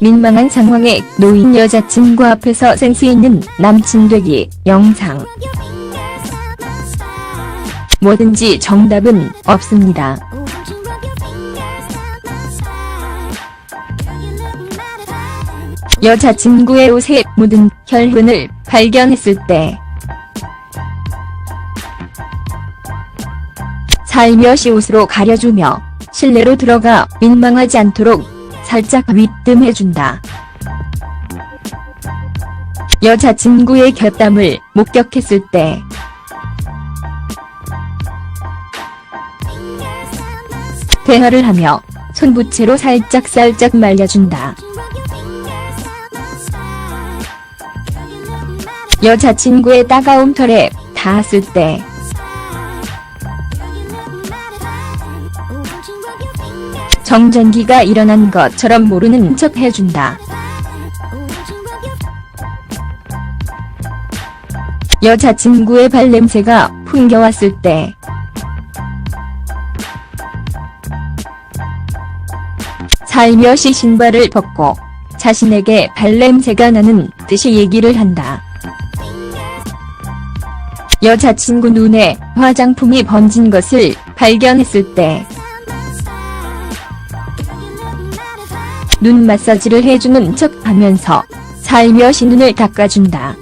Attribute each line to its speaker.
Speaker 1: 민망한 상황에 놓인 여자친구 앞에서 센스 있는 남친 되기 영상. 뭐든지 정답은 없습니다. 여자친구의 옷에 묻은 혈흔을 발견했을 때 살며시 옷으로 가려주며 실내로 들어가 민망하지 않도록 살짝 윗뜸해준다. 여자친구의 곁담을 목격했을 때 대화를 하며 손부채로 살짝살짝 말려준다. 여자친구의 따가운 털에 닿았을 때 정전기가 일어난 것처럼 모르는 척 해준다. 여자친구의 발냄새가 풍겨왔을 때 살며시 신발을 벗고 자신에게 발냄새가 나는 듯이 얘기를 한다. 여자친구 눈에 화장품이 번진 것을 발견했을 때 눈 마사지를 해주는 척 하면서 살며시 눈을 닦아준다.